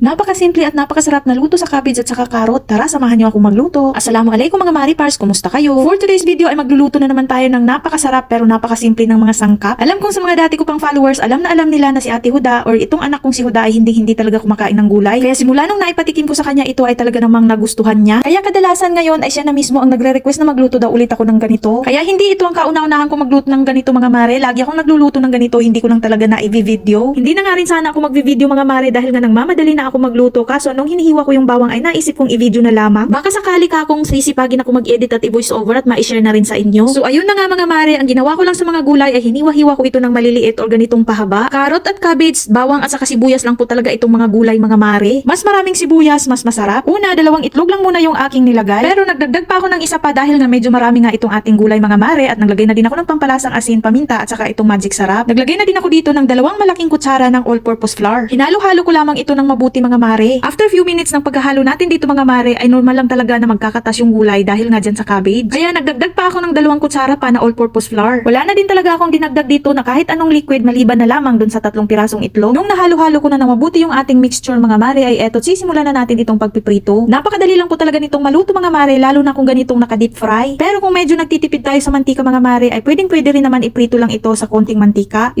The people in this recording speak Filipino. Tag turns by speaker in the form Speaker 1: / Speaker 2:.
Speaker 1: Napakasimple at napakasarap na luto sa cabbage at saka karot. Tara, samahan niyo ako magluto. Assalamualaikum mga Maripars, kumusta kayo? For today's video ay magluluto na naman tayo ng napakasarap pero napakasimple ng mga sangkap. Alam kong sa mga dati ko pang followers, alam na alam nila na si Ate Huda or itong anak kong si Huda ay hindi-hindi talaga kumakain ng gulay. Kaya simula nung naipatikim ko sa kanya, ito ay talaga namang nagustuhan niya. Kaya kadalasan ngayon ay siya na mismo ang nagre-request na magluto daw ulit ako ng ganito. Kaya hindi ito ang kauna-unahan ko magluto ng ganito mga mare. Lagi akong nagluluto ng ganito, hindi ko lang talaga na i-video. Hindi na nga rin sana ako mag-video mga mare dahil nga nang mamadali na ako magluto. Kaso nung hinihiwa ko yung bawang ay naisip kong i-video na lamang. Baka sakali ka akong sisipagin ako mag-edit at i-voice over at ma-share na rin sa inyo. So ayun na nga mga mare, ang ginawa ko lang sa mga gulay ay hiniwa-hiwa ko ito ng maliliit o ganitong pahaba. Karot at cabbage, bawang at saka sibuyas lang po talaga itong mga gulay mga mare. Mas maraming sibuyas, mas masarap. Una, dalawang itlog lang muna yung aking nilagay. Pero nagdagdag pa ako ng isa pa dahil nga medyo marami nga itong ating gulay mga mare at naglagay na din ako ng pampalasang asin, paminta at saka itong magic sarap. Naglagay na din ako dito ng dalawang malaking kutsara ng all-purpose flour. Hinalo-halo ko lamang ito ng mabuti mga mare. After few minutes ng paghahalo natin dito mga mare ay normal lang talaga na magkakatas yung gulay dahil nga dyan sa cabbage. Kaya nagdagdag pa ako ng dalawang kutsara pa na all-purpose flour. Wala na din talaga akong dinagdag dito na kahit anong liquid maliban na lamang dun sa tatlong pirasong itlog. Nung nahalo-halo ko na ng mabuti yung ating mixture mga mare ay eto sisimulan na natin itong pagpiprito. Napakadali lang po talaga nitong maluto mga mare lalo na kung ganitong naka-deep fry. Pero kung medyo nagtitipid tayo sa mantika mga mare ay pwedeng pwede rin naman iprito lang ito sa konting mantika.